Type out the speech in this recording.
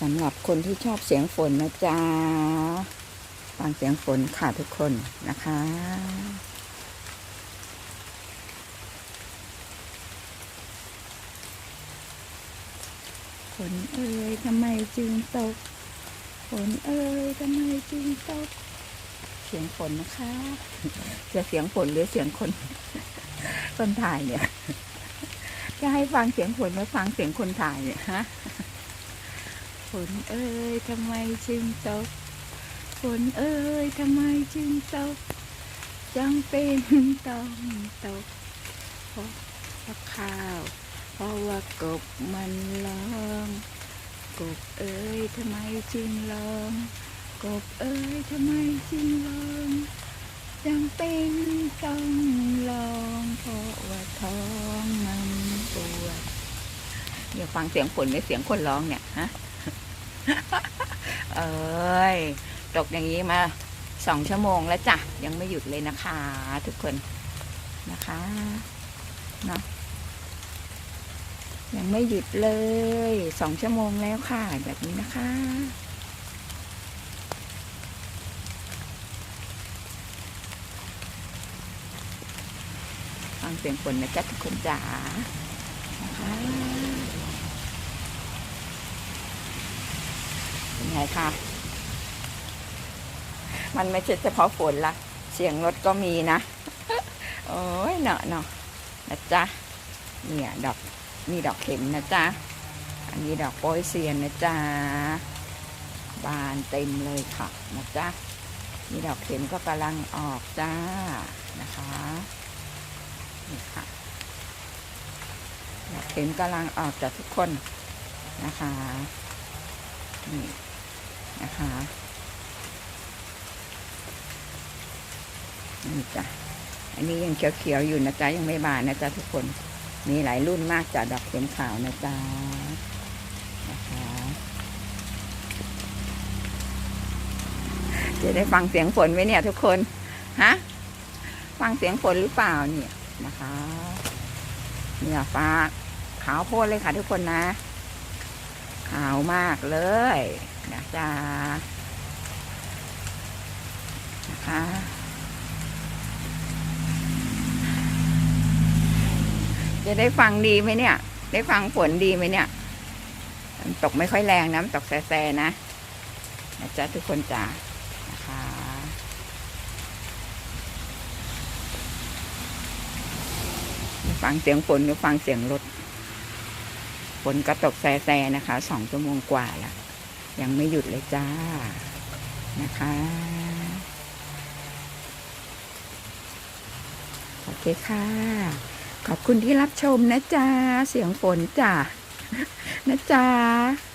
สำหรับคนที่ชอบเสียงฝนนะจ๊ะฟังเสียงฝนค่ะทุกคนนะคะฝนเอ่ยทำไมจึงตกฝนเอ่ยทำไมจึงตก เสียงฝนนะคะ จะเสียงฝนหรือเสียงคนคนถ่ายเนี่ยจะให้ฟังเสียงฝนหรือฟังเสียงคนถ่ายเนี่ยฮะ ฝนเอ่ยทำไมจึงตก ฝนเอ่ยทำไมจึงตกจังเป็นต้องตกเพราะเพราะข้าว เพราะว่ากบมันร้อง กบเอ่ยทำไมจึงร้อง กบเอ่ยทำไมจึงร้องจังเป็นต้องร้องเพราะว่าท้องมันปวดเดี๋ยวฟังเสียงฝนหรือเสียงคนร้องเนี่ยฮะ เอ้ยตกอย่างนี้มาสองชั่วโมงแล้วจ้ะ ยังไม่หยุดเลยนะคะ ทุกคนนะคะเนาะยังไม่หยุดเลยสองชั่วโมงแล้วค่ะ แบบนี้นะคะฟังเสียงฝนนะจ๊ะทุกคนจ๋านะคะ เป็นไงคะมันไม่ใช่เฉพาะฝนละเสียงรถก็มีนะ โอ้ยเนาะเนาะนะจ๊ะเนี่ยดอกมีดอกเข็มนะจ๊ะอันนี้ดอกโป้ยเซียนนะจ๊ะบานเต็มเลยค่ะนะจ๊ะมีดอกเข็มก็กำลังออกจ้านะคะนี่ค่ะดอกเข็มกำลังออกจากทุกคนนะคะนี่ นะคะนี่จ้ะอันนี้ยังเขียวๆอยู่นะจ๊ะยังไม่บานนะจ๊ะทุกคนมีหลายรุ่นมากจ้ะดอกเข็มขาวนะจ๊ะนะคะจะได้ฟังเสียงฝนไหมเนี่ย ทุกคนฮะฟังเสียงฝนหรือเปล่าเนี่ยนะคะ เนี่ยฟ้าขาวโพลนเลยค่ะทุกคนนะ ขาวมากเลยนะจ๊ะนะคะจะได้ฟังดีไหมเนี่ย ได้ฟังฝนดีไหมเนี่ยตกไม่ค่อยแรงนะมันตกแซ่ๆนะนะจ๊ะทุกคนจ้านะคะฟังเสียงฝนหรือฟังเสียงรถ ฝนก็ตกแซ่ๆนะคะสองชั่วโมงกว่าละยังไม่หยุดเลยจ้านะคะ โอเคค่ะ ขอบคุณที่รับชมนะจ๊ะ เสียงฝนจ้ะนะจ๊ะ